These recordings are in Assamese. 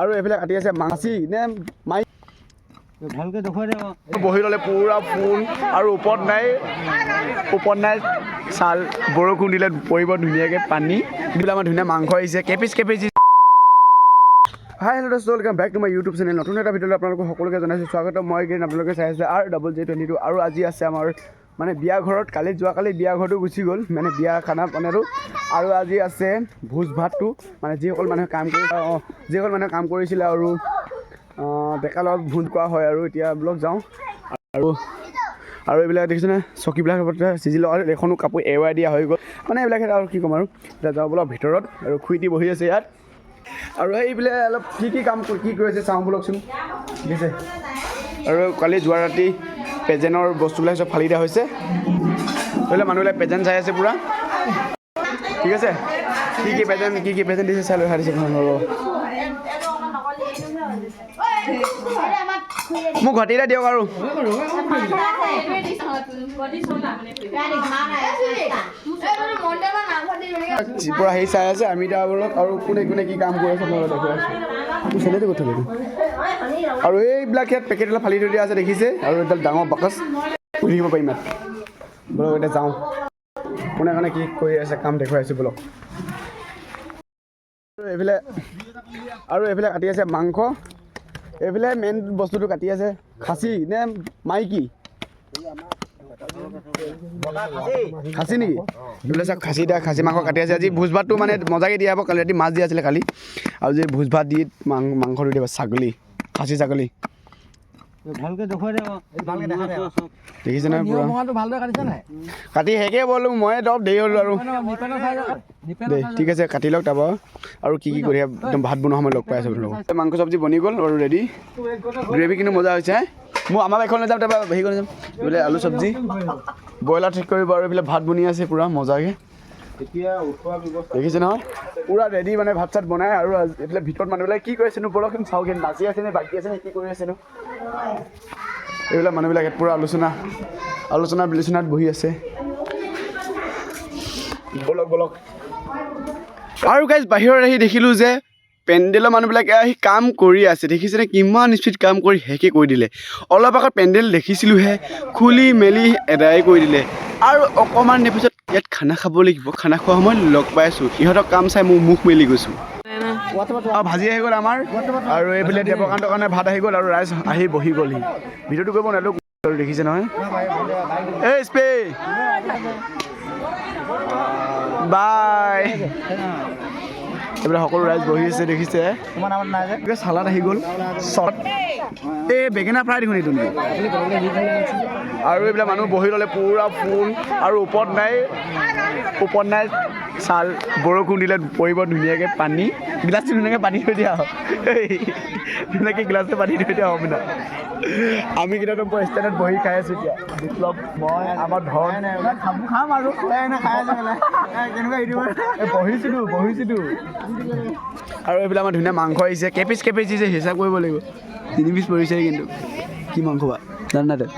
আৰু এইফালে কাটি আছে মাছি নে মাই ভালকে দেখুৱাই দে বহি ল'লে পূৰা ফুল আৰু ওপৰত নাই ওপৰত নাই ছাল বৰষুণ দিলে পৰিব ধুনীয়াকৈ পানী। দি পেলাই আমাৰ ধুনীয়া মাংস আহিছে কেপিচ কেপিচ হাই হেল্ল' দোস্ত welcome back to my YouTube channel নতুন এটা ভিডিঅ'লৈ আপোনালোকক সকলোকে জনাইছোঁ স্বাগতম। মই এইকেইদিন আপোনালোকে চাই আছে আৰু ডাবল জি টুৱেণ্টি টু আৰু আজি আছে আমাৰ মানে বিয়া ঘৰত কালি যোৱাকালি বিয়া ঘৰটো গুচি গ'ল মানে বিয়া খানা পানাটো আৰু আজি আছে ভোজ ভাতটো মানে যিসকল মানুহে কাম কৰি অঁ যিসকল মানুহে কাম কৰিছিলে আৰু ডেকা লগত ভোজ কৰা হয় আৰু এতিয়া ব্লগ যাওঁ। আৰু আৰু এইবিলাক দেখিছেনে চকীবিলাক চিজি লগা এখনো কাপোৰ এৰুৱাই দিয়া হৈ গ'ল। মানে এইবিলাক আৰু কি ক'ম আৰু এতিয়া যাওঁ বোলক ভিতৰত আৰু খুইটি বহি আছে ইয়াত। আৰু এইবিলাক অলপ কি কি কাম কি কৰি আছে চাওঁ বলকচোন। দেখিছে আৰু কালি যোৱা ৰাতি পেজেণ্টৰ বস্তুবিলাক চব ফালি দিয়া হৈছে। ধৰি লওক, মানুহবিলাক পেজেণ্ট চাই আছে পূৰা। ঠিক আছে? কি কি পেজেণ্ট কি কি পেজেণ্ট দিছে চাই লৈ ৰ'ব মোক ঘটি দিয়ক আৰু। পৰা হেৰি চাই আছে, আমি এতিয়া বোলক আৰু কোনে কোনে কি কাম কৰি আছে, মই আৰু এইবিলাক ইয়াত পেকেট অলপ ফালি থৈ দিয়া আছে দেখিছে? আৰু এডাল ডাঙৰ বাকচ পুহি দিব পাৰিম ইয়াত। বলক এতিয়া যাওঁ। কোনে কোনে কি কৰি আছে কাম দেখুৱাই আছোঁ বলক। আৰু এইফালে আৰু এইফালে কাটি আছে মাংস। এইফালে মেইন বস্তুটো কাটি আছে খাচী নে মাইকী? খাচী নেকি? এইফালে চাওক খাচী দিয়া খাচী মাংস কাটি আছে। আজি ভোজ ভাতটো মানে মজাকৈ দিয়া হ'ব কালি ৰাতি মাছ দিয়া আছিলে কালি। আৰু যে ভোজ ভাত দি মাং মাংসটো দিব ছাগলী। খাচী ছাগলী দেখিছে পূৰা? নাই? কাটি শেষে ব'লো মই অলপ দেৰি হ'লোঁ আৰু। দেই ঠিক আছে কাটি লওক তাৰপৰা। আৰু কি কি কৰি একদম ভাত বনোৱা সময়ত লগ পাই আছোঁ আপোনালোকক মাংস চব্জি বনি গ'ল আৰু ৰেডি গ্ৰেভি কিন্তু মজা হৈছে মোৰ আমাৰ বাইকখন লৈ যাম তাৰপৰা হেৰি কৰি যাম এইফালে আলু চব্জি। ব্ৰইলাৰ ঠিক কৰিব আৰু এইফালে ভাত বনি আছে পূৰা মজাকৈ। দেখিছে নহয়? পূৰা ৰেডি মানে ভাত চাত বনাই আৰু এইফালে ভিতৰত মানুহবিলাক কি কৰি আছেনো? বৰক চাওক নাচি আছে নে বাকী আছে নে কি কৰি আছেনো? এইবিলাক মানুহবিলাক পূৰা আলোচনা আলোচনা বিলোচনাত বহি আছে। বলক বলক। আৰু গাইজ বাহিৰত আহি দেখিলোঁ যে পেণ্ডেলৰ মানুহবিলাকে আহি কাম কৰি আছে। দেখিছেনে? কিমান স্পীড কাম কৰি শেষে কৰি দিলে। অলপ আগত পেণ্ডেল দেখিছিলোঁহে খুলি মেলি এদায় কৰি দিলে। আৰু অকণমান দেৰি পিছত ইয়াত খানা খাব লাগিব। খানা খোৱা সময়ত লগ পাই আছোঁ। ইহঁতক কাম চাই মোৰ মুখ মেলি গৈছোঁ। আৰু ভাজি আহি গ'ল আমাৰ। আৰু এইফালে দেৱকান্তৰ কাৰণে ভাত আহি গ'ল আৰু ৰাইজ আহি বহি গ'লহি। ভিডিঅ'টো কৰিব আৰু দেখিছে নহয়। এই স্পে। বাই। এইবিলাক সকলো ৰাইজ বহি আছে দেখিছে। এতিয়া আহি গ'ল চট। এই বেঙেনা ফ্ৰাই দেখোন এইটো তুমি আৰু এইবিলাক মানুহ বহি ল'লে পূৰা ফুল আৰু ওপৰত নাই ওপৰত নাই ছাল বৰষুণ দিলে পৰিব ধুনীয়াকৈ পানী গিলাচটো ধুনীয়াকৈ পানী থৈ দিয়া এই ধুনীয়াকৈ গিলাচটো পানী থৈ দিয়া হ'ব না আমি কেইটাতো ষ্টেণ্ডত বহি খাই আছোঁ এতিয়া। বিপ্লৱ মই আমাৰ ধন। খাম আৰু। বহিছিলোঁ বহিছিলোঁ। আৰু এইবিলাক আমাৰ ধুনীয়া মাংস আহিছে। কেপিচ কেপিচ দিছে হিচাপ কৰিব লাগিব। তিনি পিচ পৰিছে কিন্তু। কি মাংস বা? জানা নাই তই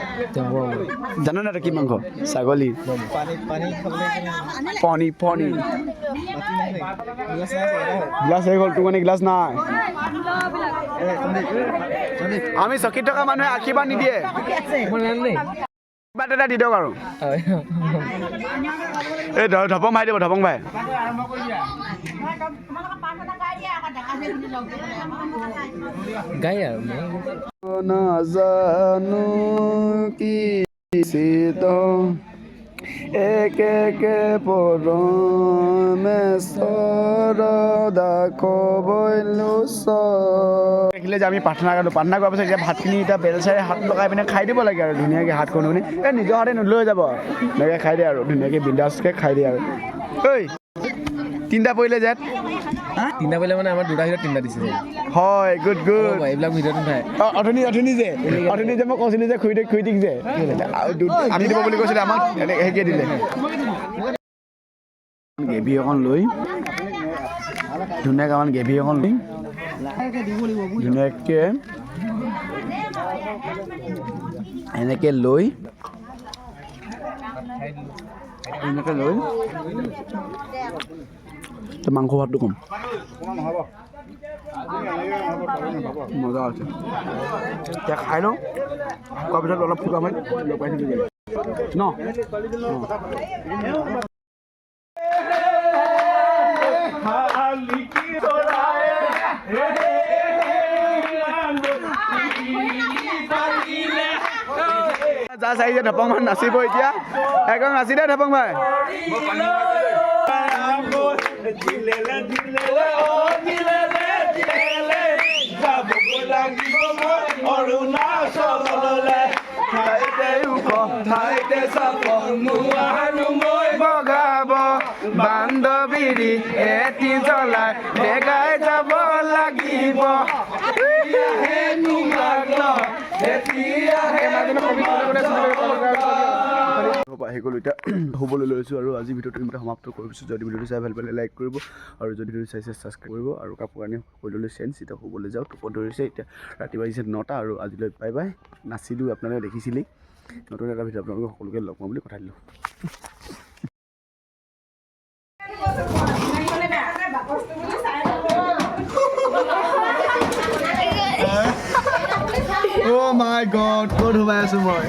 জানা নাই তই কি মাংস? ছাগলী? পানী পানী গ্লাছ হৈ গ'ল তোৰ মানে গ্লাছ নাই। আমি চকীত থকা মানুহে আশীৰ্বাদ নিদিয়ে। কিবা এটা দি দিয়ক আৰু। এই ঢপং ভাই দিব ঢপং ভাই। গাই আৰু নাজানো কি চিত একে একে পৰমেশ্বৰ দাখবৈলো দেখিলে যে আমি প্ৰাৰ্থনা কৰিলোঁ প্ৰাৰ্থনা কৰাৰ পাছত এতিয়া ভাতখিনি এতিয়া বেল চাই হাত লগাই পিনে খাই দিব লাগে আৰু। ধুনীয়াকৈ হাতখন শুনি এই নিজৰ হাতে নলৈ যাব। ধুনীয়াকৈ খাই দিয়ে আৰু। ধুনীয়াকৈ বিন্দাছকৈ খাই দিয়ে আৰু। ঐ তিনিটা পৰিলে যেত তিনিটা পাৰিলে মানে আমাৰ দুটা ভিতৰত তিনিটা দিছে। হয় গুড গুড এইবিলাক নাথাকে অ, অথনি অথনি যে অথনি যে মই কৈছিলোঁ যে খুৰীদেক খুৰীটিক যে। আৰু আনি দিব বুলি কৈছিলে আমাক এনে- দিলে। গ্ৰেভি অকণ লৈ। ধুনীয়াকৈ অকণ গ্ৰেভি অকণ লৈ। ধুনীয়াকৈ এনেকৈ লৈ। এনেকৈ লৈ। মাংস ভাতটো কম মজা আছে। এতিয়া খাই লওঁ। খোৱাৰ পিছত অলপ ফুটা মাৰি লগ পাই থাকিব। ন? যা চাৰিছে ঢপং মান নাচিব এতিয়া। একদম যাব লাগিব মই অৰুণাচললে ঠাইতে ওখ ঠাইতে চাপ নোৱাৰো মই বগাব। বান্ধৱীৰি এটি জ্বলাই ডেগাই যাব লাগিব। এতিয়াহে তোমাক আহি গ'লো। এতিয়া শুবলৈ লৈছোঁ আৰু আজি ভিডিঅ'টো ইমানতে সমাপ্ত কৰিছোঁ যদি ভিডিঅ'টো চাই ভাল পালে লাইক কৰিব আৰু যদি ভিডিঅ'টো চাইছে ছাবস্ক্ৰাইব কৰিব আৰু কাপোৰ কানি সকলোলৈ চেঞ্জ। এতিয়া শুবলৈ যাওঁ টোপনি ধৰিছে। এতিয়া ৰাতিপুৱা আহিছে নটা আৰু আজিলৈ বাই বাই নাচিলোঁ আপোনালোকে দেখিছিলেই। নতুন এটা ভিডিঅ' আপোনালোকে সকলোকে লগ পাম বুলি কথা দিলোঁ। অ' মাই গড ক'ত সোমাই আছোঁ মই?